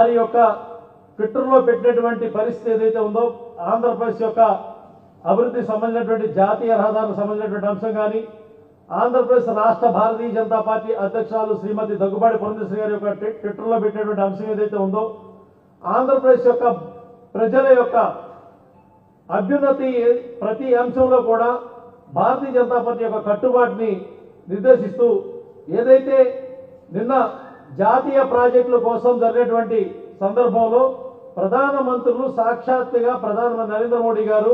వారి యొక్క ట్విట్టర్లో పెట్టినటువంటి పరిస్థితి ఏదైతే ఉందో ఆంధ్రప్రదేశ్ యొక్క అభివృద్ధి సంబంధించినటువంటి జాతీయ రహదారులకు సంబంధించినటువంటి అంశం కానీ ఆంధ్రప్రదేశ్ రాష్ట్ర భారతీయ జనతా పార్టీ అధ్యక్షురాలు శ్రీమతి దగ్గుబాటి పురంధేశ్వరి గారి యొక్క ట్విట్టర్లో పెట్టినటువంటి అంశం ఏదైతే ఉందో ఆంధ్రప్రదేశ్ యొక్క ప్రజల యొక్క అభ్యున్నతి ప్రతి అంశంలో కూడా భారతీయ జనతా పార్టీ యొక్క కట్టుబాటుని నిర్దేశిస్తూ ఏదైతే నిన్న జాతీయ ప్రాజెక్టుల కోసం జరిగినటువంటి సందర్భంలో ప్రధాన మంత్రులు సాక్షాత్తుగా ప్రధానమంత్రి నరేంద్ర మోడీ గారు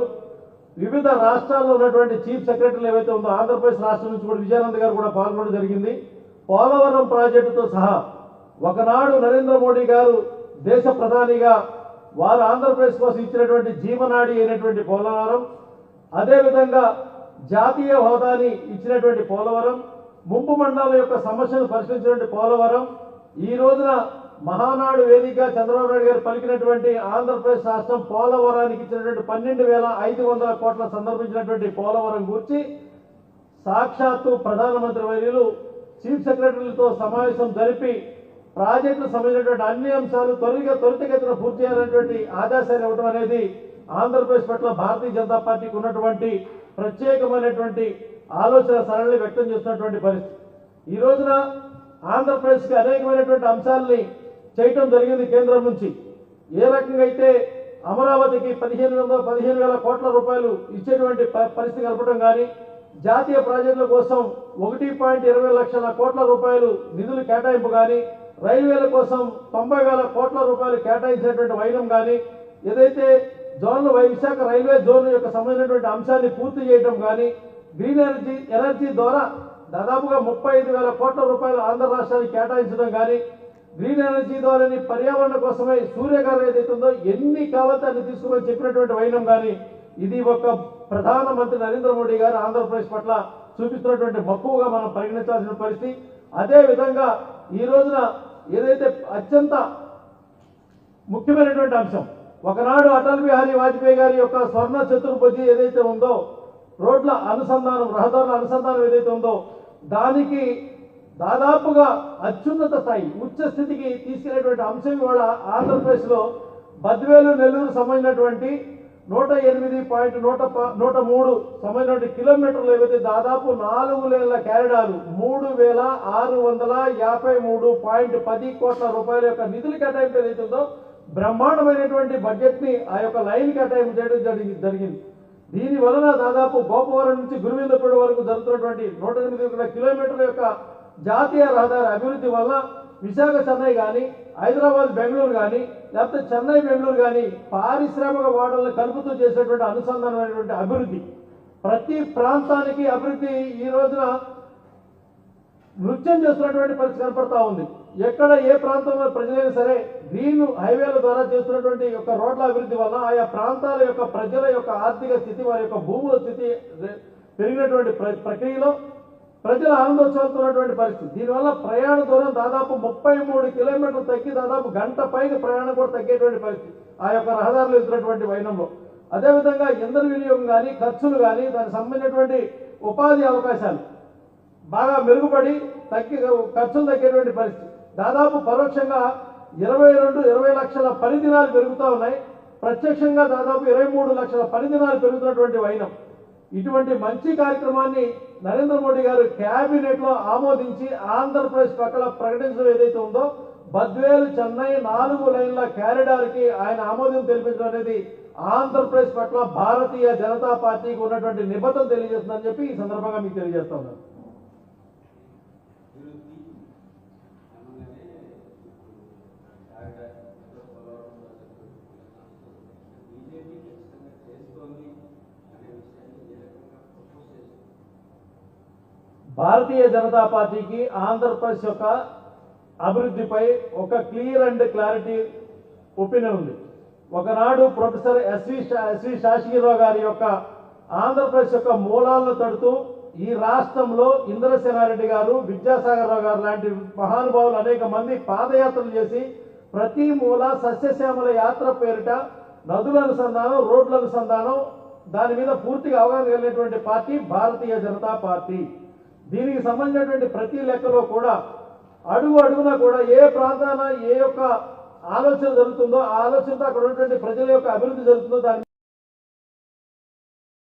వివిధ రాష్ట్రాల్లో ఉన్నటువంటి చీఫ్ సెక్రటరీలు ఏవైతే ఉందో ఆంధ్రప్రదేశ్ రాష్ట్రం నుంచి కూడా విజయానంద్ గారు కూడా పాల్గొనడం జరిగింది. పోలవరం ప్రాజెక్టుతో సహా ఒకనాడు నరేంద్ర మోడీ గారు దేశ ప్రధానిగా వారు ఆంధ్రప్రదేశ్ కోసం ఇచ్చినటువంటి జీవనాడి అయినటువంటి పోలవరం అదేవిధంగా జాతీయ హోదాని ఇచ్చినటువంటి పోలవరం ముంపు మండలం యొక్క సమస్యను పరిష్కరించినటువంటి పోలవరం ఈ రోజున మహానాడు వేదిక చంద్రబాబు నాయుడు గారు పలికినటువంటి ఆంధ్రప్రదేశ్ రాష్ట్రం పోలవరానికి ఇచ్చినటువంటి పన్నెండు వేల ఐదు వందల కోట్ల సందర్భించినటువంటి పోలవరం గురించి సాక్షాత్తు ప్రధానమంత్రి వర్యులు చీఫ్ సెక్రటరీలతో సమావేశం జరిపి ప్రాజెక్టుకు సంబంధించినటువంటి అన్ని అంశాలు త్వరగా త్వరితగతిన పూర్తి చేయాలనేటువంటి ఆదేశాలు ఇవ్వడం అనేది ఆంధ్రప్రదేశ్ పట్ల భారతీయ జనతా పార్టీకి ఉన్నటువంటి ప్రత్యేకమైనటువంటి ఆలోచన సరళి వ్యక్తం చేస్తున్నటువంటి పరిస్థితి. ఈ రోజున ఆంధ్రప్రదేశ్కి అనేకమైనటువంటి అంశాలని చేయటం జరిగింది కేంద్రం నుంచి. ఏ రకంగా అయితే అమరావతికి పదిహేను వందల పదిహేను వేల కోట్ల రూపాయలు ఇచ్చేటువంటి ప- పరిస్థితి కలపడం కానీ జాతీయ ప్రాజెక్టుల కోసం ఒకటి పాయింట్ ఇరవై లక్షల కోట్ల రూపాయలు నిధులు కేటాయింపు కానీ రైల్వేల కోసం తొంభై వేల కోట్ల రూపాయలు కేటాయించినటువంటి వైనం కానీ ఏదైతే జోన్లు విశాఖ రైల్వే జోన్ యొక్క సంబంధించినటువంటి అంశాన్ని పూర్తి చేయడం కానీ గ్రీన్ ఎనర్జీ ఎనర్జీ ద్వారా దాదాపుగా ముప్పై ఐదు వేల కోట్ల రూపాయలు ఆంధ్ర రాష్ట్రానికి కేటాయించడం కానీ గ్రీన్ ఎనర్జీ ద్వారాని పర్యావరణ కోసమే సూర్యగారు ఏదైతే ఉందో ఎన్ని కావాలంటే అన్ని తీసుకోమని చెప్పినటువంటి వైనం కానీ ఇది ఒక ప్రధానమంత్రి నరేంద్ర మోడీ గారు ఆంధ్రప్రదేశ్ పట్ల చూపిస్తున్నటువంటి మక్కువగా మనం పరిగణించాల్సిన పరిస్థితి. అదే విధంగా ఈ రోజున ఏదైతే అత్యంత ముఖ్యమైనటువంటి అంశం ఒకనాడు అటల్ బిహారీ వాజ్పేయి గారి యొక్క స్వర్ణ చతుర్భుజి ఏదైతే ఉందో రోడ్ల అనుసంధానం రహదారుల అనుసంధానం ఏదైతే ఉందో దానికి దాదాపుగా అత్యున్నత స్థాయి ఉచ్చ స్థితికి తీసుకెళ్ళేటువంటి అంశం ఇవాళ ఆంధ్రప్రదేశ్లో బద్వేలు నెల్లూరు సంబంధించినటువంటి నూట ఎనిమిది పాయింట్ నూట ప- నూట మూడు సంబంధించినటువంటి కిలోమీటర్లు ఏవైతే దాదాపు నాలుగు వేల క్యారిడాలు మూడు వేల ఆరు వందల యాభై మూడు పాయింట్ పది కోట్ల రూపాయల యొక్క నిధులు కేటాయింపు ఏదైతే ఉందో బ్రహ్మాండమైనటువంటి బడ్జెట్ని ఆ యొక్క లైన్ కేటాయింపు చేయడం జరిగింది జరిగింది. దీని వలన దాదాపు గోపవరం నుంచి గురువిందపూడి వరకు జరుగుతున్నటువంటి నూట ఎనిమిది కిలోమీటర్ల యొక్క జాతీయ రహదారి అభివృద్ధి వల్ల విశాఖ చెన్నై కానీ హైదరాబాద్ బెంగళూరు కానీ లేకపోతే చెన్నై బెంగళూరు కానీ పారిశ్రామిక వాడలను కలుపుతూ చేసేటువంటి అనుసంధానమైనటువంటి అభివృద్ధి. ప్రతి ప్రాంతానికి అభివృద్ధి ఈ రోజున నృత్యం చేస్తున్నటువంటి పరిస్థితి కనపడతా ఉంది. ఎక్కడ ఏ ప్రాంతంలో ప్రజలైనా సరే గ్రీన్ హైవేల ద్వారా చేస్తున్నటువంటి యొక్క రోడ్ల అభివృద్ధి వల్ల ఆయా ప్రాంతాల యొక్క ప్రజల యొక్క ఆర్థిక స్థితి వారి యొక్క భూముల స్థితి పెరిగినటువంటి ప్ర- ప్రక్రియలో ప్రజలు ఆనందోత్సవాలతో పరిస్థితి. దీనివల్ల ప్రయాణ దూరం దాదాపు ముప్పై మూడు కిలోమీటర్లు తగ్గి దాదాపు గంట పైగా ప్రయాణం కూడా తగ్గేటువంటి పరిస్థితి. ఆ యొక్క రహదారులు ఇస్తున్నటువంటి వైనంలో. అదేవిధంగా ఇంధన వినియోగం కానీ ఖర్చులు కానీ దానికి సంబంధించినటువంటి ఉపాధి అవకాశాలు బాగా మెరుగుపడి తగ్గి ఖర్చులు తగ్గేటువంటి పరిస్థితి. దాదాపు పరోక్షంగా ఇరవై రెండు ఇరవై లక్షల పని దినాలు పెరుగుతూ ఉన్నాయి. ప్రత్యక్షంగా దాదాపు ఇరవై మూడు లక్షల పని దినాలు పెరుగుతున్నటువంటి వైనం. ఇటువంటి మంచి కార్యక్రమాన్ని నరేంద్ర మోడీ గారు క్యాబినెట్లో ఆమోదించి ఆంధ్రప్రదేశ్ పక్కన ప్రకటించడం ఏదైతే ఉందో బద్వేలు చెన్నై నాలుగు లైన్ల క్యారిడార్కి ఆయన ఆమోదం తెలిపించడం అనేది ఆంధ్రప్రదేశ్ పట్ల భారతీయ జనతా పార్టీకి ఉన్నటువంటి నిబద్ధత తెలియజేస్తుందని చెప్పి ఈ సందర్భంగా మీకు తెలియజేస్తా ఉన్నాను. భారతీయ జనతా పార్టీకి ఆంధ్రప్రదేశ్ యొక్క అభివృద్ధిపై ఒక క్లియర్ అండ్ క్లారిటీ ఒపీనియన్ ఉంది. ఒకనాడు ప్రొఫెసర్ ఎస్వి ఎస్వి శాసగిరావు గారి యొక్క ఆంధ్రప్రదేశ్ యొక్క మూలాలను తడుతూ ఈ రాష్ట్రంలో ఇంద్రసేనారెడ్డి గారు విద్యాసాగర్ రావు గారు లాంటి మహానుభావులు అనేక మంది పాదయాత్రలు చేసి ప్రతి మూల సస్యశ్యామల యాత్ర పేరిట నదుల అనుసంధానం రోడ్ల అనుసంధానం దాని మీద పూర్తిగా అవగాహన కలిగినటువంటి పార్టీ భారతీయ జనతా పార్టీ. దీనికి సంబంధించినటువంటి ప్రతి లెక్కలో కూడా అడుగు అడుగున కూడా ఏ ప్రాంతాన ఏ యొక్క ఆలోచన జరుగుతుందో ఆ ఆలోచనతో అక్కడ ఉన్నటువంటి ప్రజల యొక్క అభివృద్ధి జరుగుతుందో దాని